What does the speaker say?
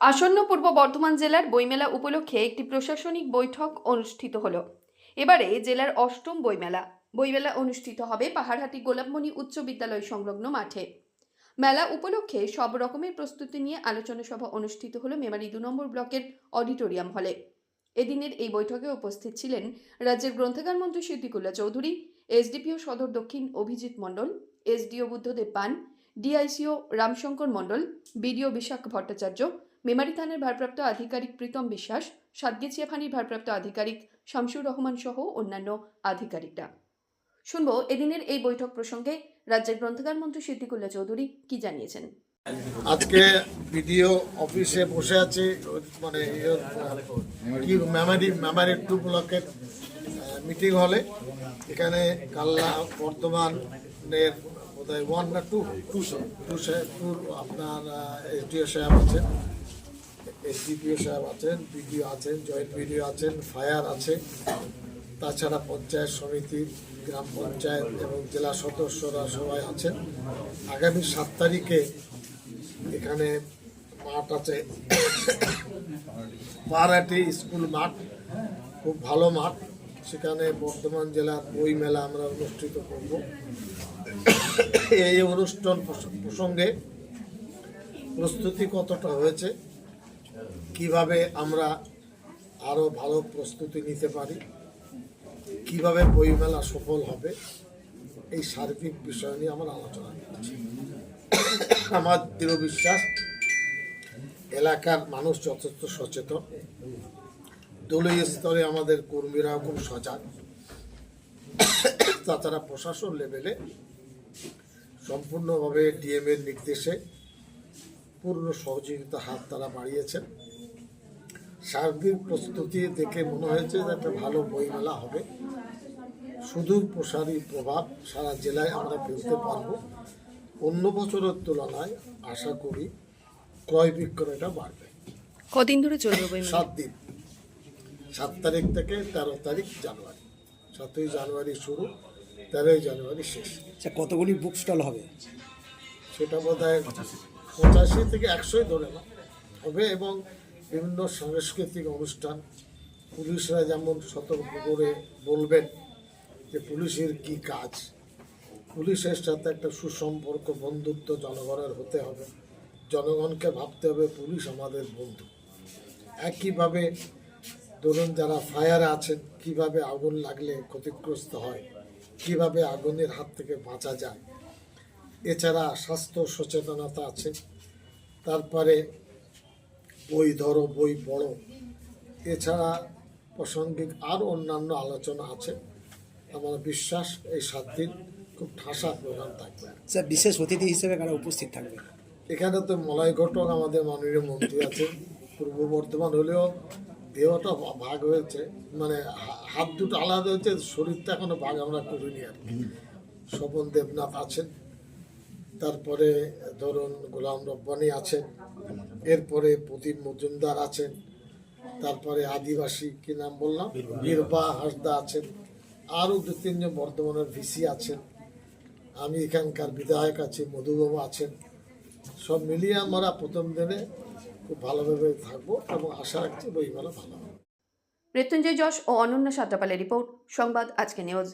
আসন্ন পূর্ব বর্ধমান জেলার বইমেলা উপলক্ষে একটি প্রশাসনিক বৈঠক অনুষ্ঠিত হল। এবারে জেলার অষ্টম বইমেলা। বইমেলা অনুষ্ঠিত হবে পাহাড়হাটি গোলাপমণি উচ্চ বিদ্যালয় সংলগ্ন মাঠে। মেলা উপলক্ষে সব রকমের প্রস্তুতি নিয়ে আলোচনা সভা অনুষ্ঠিত হলো মেমারি দু নম্বর ব্লকের অডিটোরিয়াম হলে। এদিনের এই বৈঠকে উপস্থিত ছিলেন রাজ্যের গ্রন্থাগার মন্ত্রী সিদ্দিকুল্লাহ চৌধুরী, এসডিপিও সদর দক্ষিণ Abhijit Mondal, SDO Buddhadeb Pan DICO Ramshankar Mondal BDO Bishakh Bhattacharya Memari থানার ভারপ্রাপ্ত আধিকারিক প্রীতম বিশ্বাস সাতগেছিয়া ফাঁড়ির ভারপ্রাপ্ত আধিকারিক শামসুর রহমান সহ অন্যান্য আধিকারিকরা। শুনব এদিনের এই বৈঠক প্রসঙ্গে রাজ্যের গ্রন্থাগার মন্ত্রী সিদ্দিকুল্লাহ চৌধুরী কি জানিয়েছেন? আজকে বিডিও অফিসে বসে আছে মানে ইয়ে, কি মেমারি মেমারি টু ব্লকের মিটিং হলে। এখানে কাল্লা বর্ধমানের বোধহয় ওয়ান না টু টু টু টুর আপনার এসডিও সাহেব আছেন। এসডিপিও সাহেব আছেন বিডিও আছেন জয়েন্ট বিডিও আছেন ফায়ার আছে। তাছাড়া পঞ্চায়েত সমিতি গ্রাম পঞ্চায়েত এবং জেলা সদস্যরা সবাই আছেন। আগামী সাত তারিখে এখানে মাঠ আছে। পাহাড়াটি স্কুল মাঠ। খুব ভালো মাঠ। সেখানে বর্ধমান জেলার বই মেলা আমরা অনুষ্ঠিত করব। এই অনুষ্ঠান প্রস- প্রসঙ্গে প্রস্তুতি কতটা হয়েছে, কীভাবে আমরা আরও ভালো প্রস্তুতি নিতে পারি, কীভাবে বইমেলা সফল হবে, এই সার্বিক বিষয় নিয়ে আমার আলোচনা করছি। আমার দৃঢ় বিশ্বাস, এলাকার মানুষ যথেষ্ট সচেতন। দলীয় স্তরে আমাদের কর্মীরা খুব সজাগ। তাছাড়া প্রশাসন লেভেলে সম্পূর্ণভাবে ডিএম এর নির্দেশে পূর্ণ সহযোগিতা হাত তারা বাড়িয়েছেন। সার্বিক প্রস্তুতি দেখে মনে হয়েছে যে একটা ভালো বইমেলা হবে। সুদূর প্রসারী প্রভাব সারা জেলায় আমরা ফেলতে পারব। অন্য বছরের তুলনায় আশা করি ক্রয় বিক্রয়টা বাড়বে। কদিন ধরে চলবে সাত দিন। সাত তারিখ থেকে তেরো তারিখ জানুয়ারি। সাতই জানুয়ারি শুরু তেরোই জানুয়ারি শেষ। আচ্ছা কতগুলি বুক স্টল হবে? সেটা বোধ হয় পঁচাশি থেকে একশোই ধরে না হবে এবং বিভিন্ন সাংস্কৃতিক অনুষ্ঠান পুলিশরা যেমন সতর্ক করে বলবেন যে পুলিশের কি কাজ। পুলিশের সাথে একটা সুসম্পর্ক বন্ধুত্ব জনগণের হতে হবে। জনগণকে ভাবতে হবে পুলিশ আমাদের বন্ধু। একইভাবে ধরুন যারা ফায়ারে আছেন কীভাবে আগুন লাগলে ক্ষতিগ্রস্ত হয় কীভাবে আগুনের হাত থেকে বাঁচা যায় এছাড়া স্বাস্থ্য সচেতনতা আছে তারপরে বই ধরো বই বড় এছাড়া প্রাসঙ্গিক আরও অন্যান্য আলোচনা আছে আমার বিশ্বাস এই সাত দিন খুব ঠাসা প্রোগ্রাম থাকবে। স্যার বিশেষ অতিথি হিসেবে কারা উপস্থিত থাকবে? এখানে তো মলয় ঘটক আমাদের মাননীয় মন্ত্রী আছে পূর্ব বর্ধমান হলেও দেহটা ভাগ হয়েছে মানে হাত দুটো আলাদা হয়েছে শরীরটা এখনও ভাগ আমরা করিনি আর কি। স্বপন দেবনাথ আছেন তারপরে ধরুন গোলাম রব্বানি আছেন এরপরে প্রদীপ মজুমদার আছেন তারপরে আদিবাসী কি নাম বললাম? বীরবা হাসদা আছেন আরও দু তিনজন বর্ধমানের ভিসি আছেন আমি এখানকার বিধায়ক আছি মধুবাবু আছেন সব মিলিয়ে আমরা প্রথম দিনে খুব ভালোভাবে থাকব এবং আশা রাখছি বইমেলা ভালো হবে। মৃত্যুঞ্জয় যশ ও অনন্যা সাত্রাপালের রিপোর্ট, সংবাদ, আজকে নিউজ।